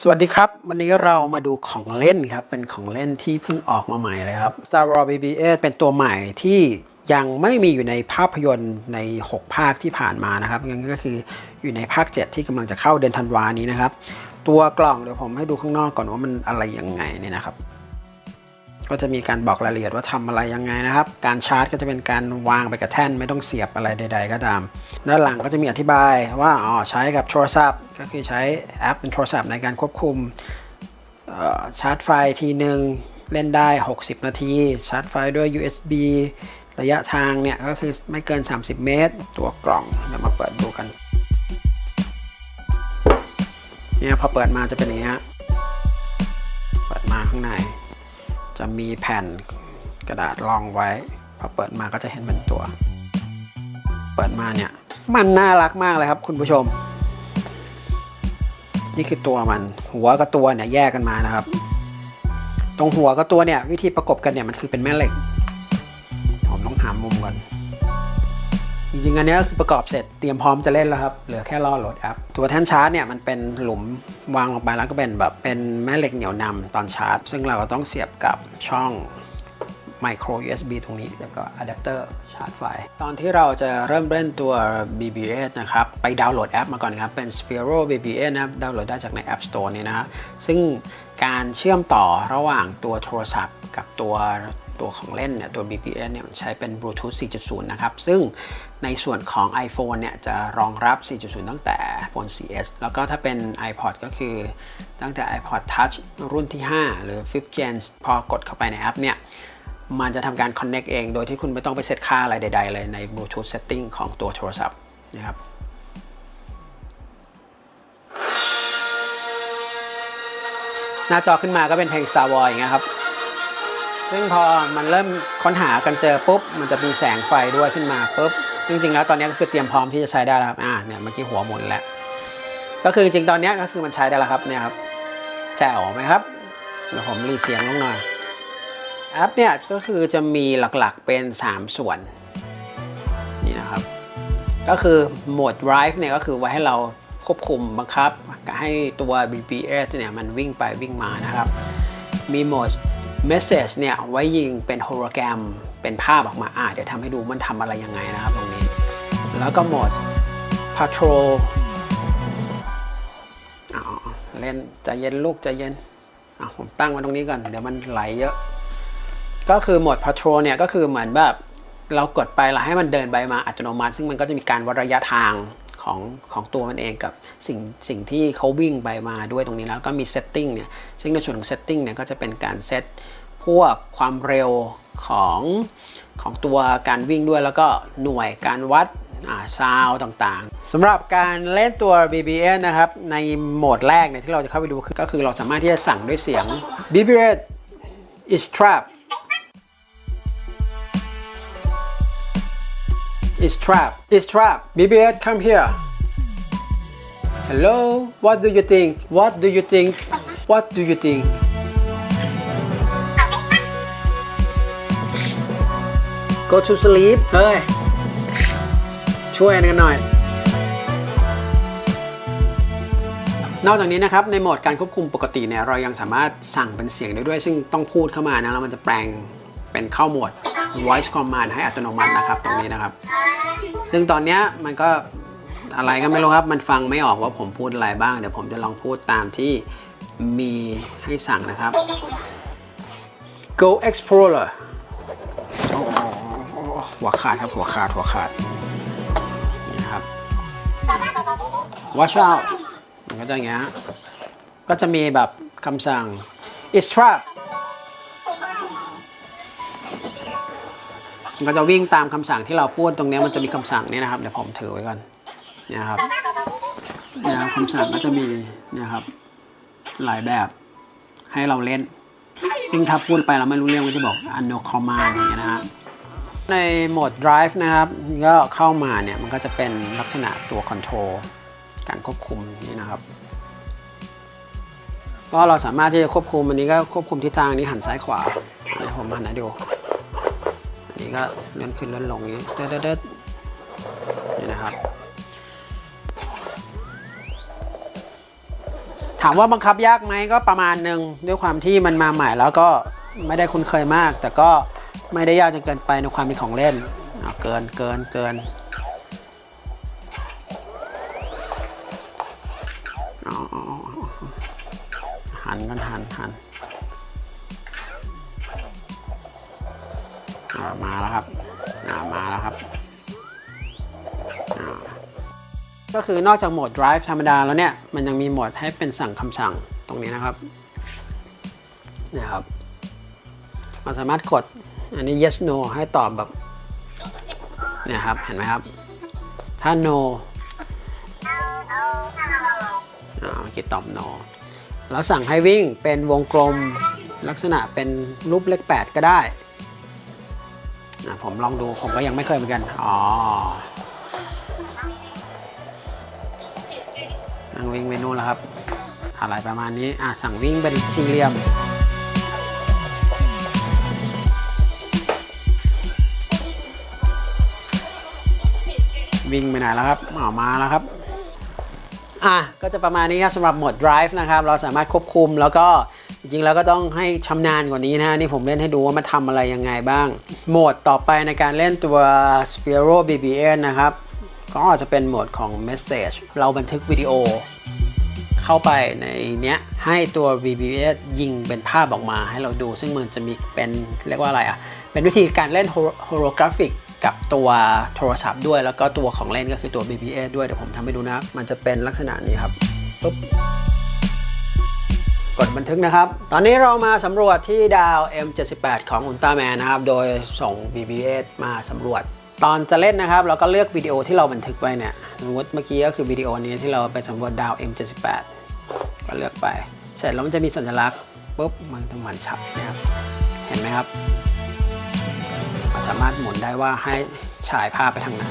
สวัสดีครับ วันนี้เรามาดูของเล่นครับ เป็นของเล่นที่เพิ่งออกมาใหม่เลยครับ Star Wars BB-8 เป็นตัวใหม่ที่ยังไม่มีอยู่ในภาพยนตร์ใน 6 ภาคที่ผ่านมานะครับงั้นก็คืออยู่ในภาค 7 ที่กำลังจะเข้าเดือนธันวานี้นะครับ ตัวกล่องเดี๋ยวผมให้ดูข้างนอกก่อนว่ามันอะไรยังไงเนี่ยนะครับ ก็จะมีการบอกรายละเอียดว่าทำอะไรยังไงนะครับ การชาร์จก็จะเป็นการวางไปกับแท่นไม่ต้องเสียบอะไรใด ๆ ก็ตาม ด้านหลังก็จะมีอธิบายว่าอ๋อใช้กับโทรศัพท์ ก็คือใช้แอปเป็นโทรศัพท์ในการควบคุมชาร์จไฟทีหนึ่งเล่นได้ 60 นาที ชาร์จไฟด้วย USB ระยะทางเนี่ยก็คือไม่เกิน 30 เมตร ตัวกล่องเดี๋ยวมาเปิดดูกันเนี่ยพอเปิดมาจะเป็นอย่างนี้เปิดมาข้างใน จะมีแผ่นกระดาษรองไว้ พอเปิดมาก็จะเห็นเป็นตัว เปิดมาเนี่ย มันน่ารักมากเลยครับ คุณผู้ชม นี่คือตัวมัน หัวกับตัวเนี่ยแยกกันมานะครับ ตรงหัวกับตัวเนี่ย วิธีประกบกันเนี่ยมันคือเป็นแม่เหล็กผมต้องหามุมก่อน จริงๆ อันนี้ก็คือประกอบเสร็จเตรียมพร้อมจะเล่นแล้วครับ เหลือแค่รอโหลดแอป ตัวแท่นชาร์จเนี่ยมันเป็นหลุมวางลงไปแล้วก็เป็นแบบเป็นแม่เหล็กเหนียวนำตอนชาร์จ ซึ่งเราก็ต้องเสียบกับช่อง micro USB ตรงนี้แล้วก็อะแดปเตอร์ชาร์จไฟ ตอนที่เราจะเริ่มเล่นตัว BB-8 นะครับ ไปดาวน์โหลดแอปมาก่อนครับ เป็น Sphero BB-8 นะครับ ดาวน์โหลดได้จากใน App Store นี่นะฮะซึ่งการเชื่อมต่อระหว่างตัวโทรศัพท์กับตัว ตัวของเล่นเนี่ยตัว BB-8 เนี่ยใช้เป็น Bluetooth 4.0 นะครับ ซึ่งในส่วนของ iPhone เนี่ยจะรองรับ 4.0 ตั้งแต่ iPhone 4S แล้วก็ถ้าเป็น iPod ก็คือตั้งแต่ iPod Touch รุ่นที่ 5 หรือ 5th Gen พอกดเข้าไปในแอปเนี่ยมันจะทำการ connect เอง โดยที่คุณไม่ต้องไปเซตค่าอะไรใด ๆ เลยใน Bluetooth setting ของตัวโทรศัพท์นะครับหน้าจอขึ้นมาก็เป็นเพลง Star Wars อย่างเงี้ยครับ ซึ่งพอมันเริ่มค้นหากันเจอปุ๊บ มันจะมีแสงไฟด้วยขึ้นมาปุ๊บ จริง ๆ แล้วตอนนี้ก็คือเตรียมพร้อมที่จะใช้ได้แล้วครับอ่าเนี่ยเมื่อกี้หัวหมุนแล้ว ก็คือจริงๆตอนนี้ก็คือมันใช้ได้แล้วครับเนี่ยครับแจ๋วไหมครับเดี๋ยวผมรีเสียงลงหน่อยแอปเนี่ยก็คือจะมีหลักๆเป็น 3 ส่วนนี่นะครับ ก็คือโหมด drive เนี่ยก็คือไว้ให้เราควบคุมบังคับ ให้ตัว BBS เนี่ยมันวิ่งไปวิ่งมานะครับ มีโหมด message เนี่ยไว้ยิงเป็นโฮโลแกรมเป็นภาพออกมาอ่าเดี๋ยวทำให้ดูมันทำอะไรยังไงนะครับตรงนี้ แล้วก็โหมด patrol อ๋อเล่นใจเย็นลูกใจเย็นอะผมตั้งไว้ตรงนี้ก่อน เดี๋ยวมันไหลเยอะ ก็คือโหมด patrol เนี่ยก็คือเหมือนแบบเรากดไปแล้วให้มันเดินไปมาอัตโนมัติ ซึ่งมันก็จะมีการวัดระยะทาง ของของตัวมันเองกับสิ่งสิ่งที่เขาวิ่งไปมาด้วยตรงนี้แล้วก็มี setting เนี่ยซึ่งในส่วนของ setting เนี่ยก็จะเป็นการเซตพวกความเร็วของของตัวการวิ่งด้วยแล้วก็หน่วยการวัดซาวต่างๆสำหรับการเล่นตัว BBS นะครับ ในโหมดแรกเนี่ยที่เราจะเข้าไปดูคือก็คือเราสามารถที่จะสั่งด้วยเสียง BBS is trap is trapped is trap. BBS come here hello what do you think what do you think what do you think go to sleep เฮ้ย ช่วยกันหน่อย นอกจากนี้นะครับ ในโหมดการควบคุมปกติเนี่ย เรายังสามารถสั่งเป็นเสียงได้ด้วย ซึ่งต้องพูดเข้ามานะ แล้วมันจะแปลงเป็นเข้าโหมด voice command ให้อัตโนมัตินะครับตรงนี้นะครับ ซึ่งตอนนี้มันก็อะไรก็ไม่รู้ครับ มันฟังไม่ออกว่าผมพูดอะไรบ้าง เดี๋ยวผมจะลองพูดตามที่มีให้สั่งนะครับ go explorer หัวขาดครับหัวขาดหัวขาดนี่นะครับ watch out มันก็จะอย่างเงี้ยก็จะมีแบบคำสั่ง it's มันก็จะวิ่งตามคำสั่งที่เราพูดตรงนี้มันจะมีคำสั่งนี้นะครับเดี๋ยวผมถือไว้ก่อนเนี่ยครับเนี่ยครับคำสั่งก็จะมีเนี่ยครับ หลายแบบให้เราเล่น ซึ่งถ้าพูดไปเราไม่รู้เรื่องก็จะบอก unknown command อย่างเงี้ยนะฮะในโหมด drive นะครับ ก็เข้ามาเนี่ย มันก็จะเป็นลักษณะตัว control การควบคุมนี่นะครับ ก็เราสามารถที่จะควบคุมอันนี้ก็ควบคุมทิศทางนี้หันซ้ายขวาเดี๋ยวผมหันให้ดู นนี้ก็เลื่อนขึ้นเลื่อนลงนี้เด็ดเด็ดนี่นะครับ ถามว่าบังคับยากไหมก็ประมาณหนึ่งด้วยความที่มันมาใหม่แล้วก็ไม่ได้คุ้นเคยมาก แต่ก็ไม่ได้ยากจนเกินไปในความเป็นของเล่นเกินเกินเกินหันกันหันหัน มาแล้วครับมาแล้วครับ ก็คือนอกจากโหมด drive ธรรมดาแล้วเนี่ย มันยังมีโหมดให้เป็นสั่งคำสั่งตรงนี้นะครับนี่ยครับเราสามารถกดอันนี้ yes no ให้ตอบแบบเนี่ยครับ เห็นไหมครับ ถ้า no อ่าเมื่อกี้ตอบ no แล้วสั่งให้วิ่งเป็นวงกลมลักษณะเป็นรูปเลข8 ก็ได้ อะผมลองดูผมก็ยังไม่เคยเหมือนกัน อ๋อ นั่งวิ่งไปนู่นแล้วครับ อะไรประมาณนี้ อะ สั่งวิ่งเป็นสี่เหลี่ยม วิ่งไปไหนแล้วครับออกมาแล้วครับ อะ ก็จะประมาณนี้ครับสำหรับโหมด drive นะครับ เราสามารถควบคุมแล้วก็ จริงๆแล้วก็ต้องให้ชำนาญกว่านี้นะนี่ผมเล่นให้ดูว่ามันทำอะไรยังไงบ้าง โหมดต่อไปในการเล่นตัว Sphero BBS นะครับ ก็อาจจะเป็นโหมดของ Message เราบันทึกวิดีโอ เข้าไปในเนี้ยให้ตัว VBS ยิงเป็นภาพออกมาให้เราดู ซึ่งมันจะมีเป็นเรียกว่าอะไรอะ เป็นวิธีการเล่นโฮโลกราฟิกกับตัวโทรศัพท์ด้วย แล้วก็ตัวของเล่นก็คือตัว BBS ด้วยเดี๋ยวผมทำให้ดูนะ มันจะเป็นลักษณะนี้ครับปุ๊บ กดบันทึกนะครับ ตอนนี้เรามาสำรวจที่ดาว M78 ของ Ultraman นนะครับ โดยส่ง BBS มาสำรวจ ตอนจะเล่นนะครับ เราก็เลือกวิดีโอที่เราบันทึกไว้เนี่ยสมมติเมื่อกี้ก็คือวิดีโอนี้ที่เราไปสำรวจดาว M78 ก็เลือกไป เสร็จแล้วมันจะมีสัญลักษณ์ปุ๊บมันจะหมันฉับนะครับ เห็นไหมครับสามารถหมุนได้ว่าให้ฉายภาพไปทางไหน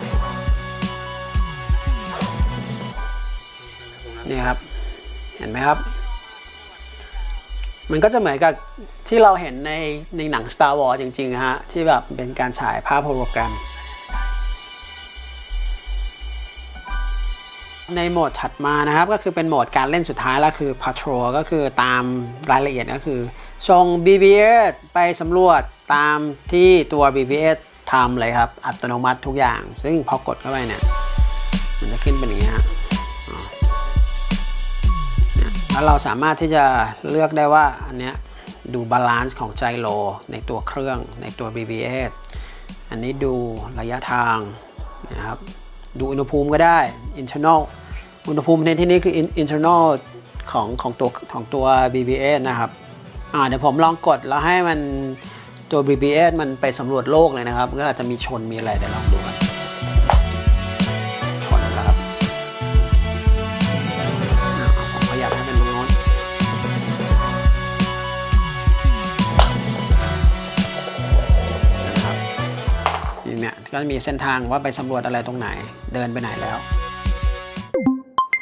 นี่ครับ เห็นไหมครับ มันก็จะเหมือนกับที่เราเห็นในในหนัง Star Wars จริงๆฮะ ที่แบบเป็นการฉายภาพโฮโลแกรม ในโหมดถัดมานะครับ ก็คือเป็นโหมดการเล่นสุดท้ายแล้วคือ Patrol ก็คือตามรายละเอียดก็คือส่ง BBS ไปสำรวจตามที่ตัว BBS ทำเลยครับ อัตโนมัติทุกอย่าง ซึ่งพอกดเข้าไปเนี่ย มันจะขึ้นเป็นอย่างนี้ฮะ แล้วเราสามารถที่จะเลือกได้ว่าอันเนี้ยดูบาลานซ์ของไจโรในตัวเครื่องในตัว BBS อันนี้ดูระยะทางนะครับดูอุณหภูมิก็ได้ internal อุณหภูมิในที่นี้คือ in- internal ของของตัวของตัว BBS นะครับอ่าเดี๋ยวผมลองกดแล้วให้มันตัว BBS มันไปสำรวจโลกเลยนะครับ ก็อาจจะมีชนมีอะไรเดี๋ยวลองดู ก็จะมีเส้นทางว่าไปสำรวจอะไรตรงไหนเดินไปไหนแล้ว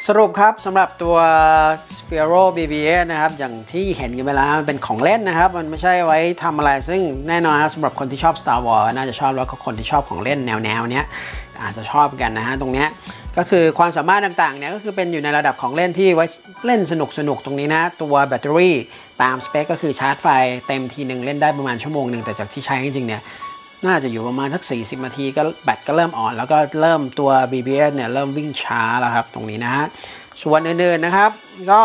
สรุปครับสำหรับตัว Sphero BBS นะครับอย่างที่เห็นกันไปแล้วมันเป็นของเล่นนะครับ มันไม่ใช่ไว้ทำอะไร ซึ่งแน่นอนนะสำหรับคนที่ชอบ Star Wars น่าจะชอบแล้วก็คนที่ชอบของเล่นแนวๆเนี้ยอาจจะชอบกันนะฮะตรงเนี้ยก็คือความสามารถต่างๆเนี่ยก็คือเป็นอยู่ในระดับของเล่นที่ไว้เล่นสนุกสนุกๆตรงนี้นะ ตัวแบตเตอรี่ตามสเปคก็คือชาร์จไฟเต็มทีหนึ่งเล่นได้ประมาณชั่วโมงหนึ่งแต่จากที่ใช้จริงๆเนี่ย น่าจะอยู่ประมาณสัก 40 นาทีก็แบตก็เริ่มอ่อน แล้วก็เริ่มตัว BBS เนี่ยเริ่มวิ่งช้าแล้วครับ ตรงนี้นะฮะส่วนอื่นๆนะครับ ก็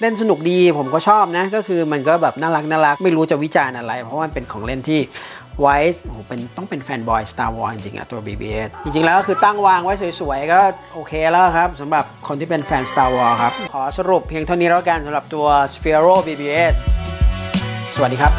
เล่นสนุกดีผมก็ชอบนะ ก็คือมันก็แบบน่ารักน่ารักไม่รู้จะวิจารณ์อะไร เพราะมันเป็นของเล่นที่ไว้โอ้โหเป็นต้องเป็นแฟนบอย Star Wars จริงๆอะตัว BBS จริงๆ แล้วก็คือตั้งวางไว้สวยๆ ก็โอเคแล้วครับสำหรับคนที่เป็นแฟน Star Wars ครับ ขอสรุปเพียงเท่านี้แล้วกันสำหรับตัว Sphero BBS สวัสดีครับ